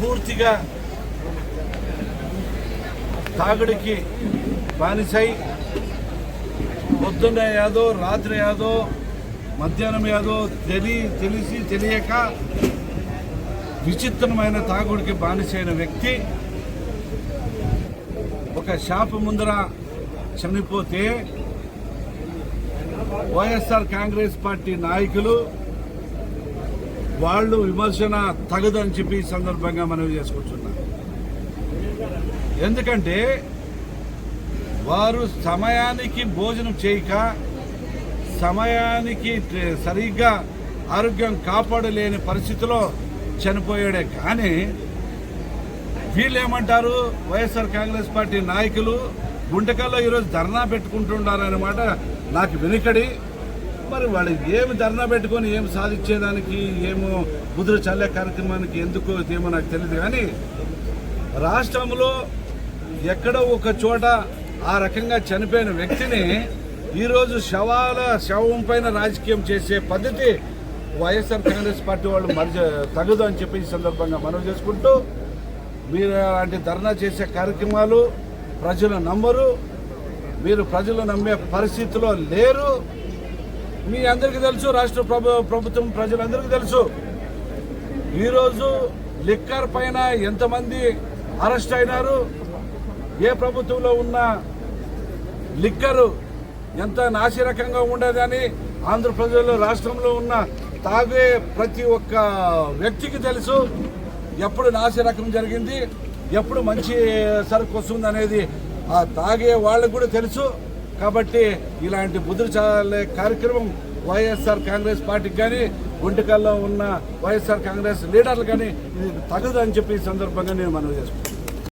పూర్తిగా తాగుడికి బానిసై పొద్దున్న యాదో రాత్రి యాదో మధ్యాహ్నం యాదో తెలి తెలిసి తెలియక విచిత్రమైన తాగుడికి బానిసైన వ్యక్తి ఒక షాపు ముందర చనిపోతే వైఎస్ఆర్ కాంగ్రెస్ పార్టీ నాయకులు వాళ్ళు విమర్శన తగదని చెప్పి ఈ సందర్భంగా మనవి చేసుకుంటున్నాం. ఎందుకంటే వారు సమయానికి భోజనం చేయక సమయానికి సరిగ్గా ఆరోగ్యం కాపాడలేని పరిస్థితిలో చనిపోయాడే. కానీ వీళ్ళేమంటారు? వైఎస్ఆర్ కాంగ్రెస్ పార్టీ నాయకులు గుంటకల్లో ఈరోజు ధర్నా పెట్టుకుంటున్నారు నాకు వెనుకడి మరి వాళ్ళు ఏమి ధర్నా పెట్టుకొని ఏమి సాధించేదానికి ఏమో కుదురు చల్లే కార్యక్రమానికి ఎందుకు ఏమో నాకు తెలియదు కానీ రాష్ట్రంలో ఎక్కడో ఒక చోట ఆ రకంగా చనిపోయిన వ్యక్తిని ఈరోజు శవాల శవం పైన రాజకీయం చేసే పద్ధతి వైఎస్ఆర్ కాంగ్రెస్ పార్టీ వాళ్ళు మరి తగదు అని చెప్పి ఈ సందర్భంగా మనవి చేసుకుంటూ మీరు అలాంటి ధర్నా చేసే కార్యక్రమాలు ప్రజలు నమ్మరు. మీరు ప్రజలు నమ్మే పరిస్థితిలో లేరు. మీ అందరికీ తెలుసు రాష్ట్ర ప్రభు ప్రభుత్వం ప్రజలందరికీ తెలుసు. ఈరోజు లిక్కర్ పైన ఎంతమంది అరెస్ట్ అయినారు? ఏ ప్రభుత్వంలో ఉన్న లిక్కరు ఎంత నాసిరకంగా ఉండేదని ఆంధ్రప్రదేశ్లో రాష్ట్రంలో ఉన్న తాగే ప్రతి ఒక్క వ్యక్తికి తెలుసు. ఎప్పుడు నాసిరకం జరిగింది? ఎప్పుడు మంచి సరుకు వస్తుంది అనేది ఆ తాగే వాళ్ళకు కూడా తెలుసు. కాబట్టి ఇలాంటి బుద్ధులు చదవాలే కార్యక్రమం వైఎస్ఆర్ కాంగ్రెస్ పార్టీకి కానీ గుంటకల్లో ఉన్న వైఎస్ఆర్ కాంగ్రెస్ లీడర్లు కానీ ఇది తగదు అని చెప్పి ఈ సందర్భంగా నేను మనవి చేసుకుంటాను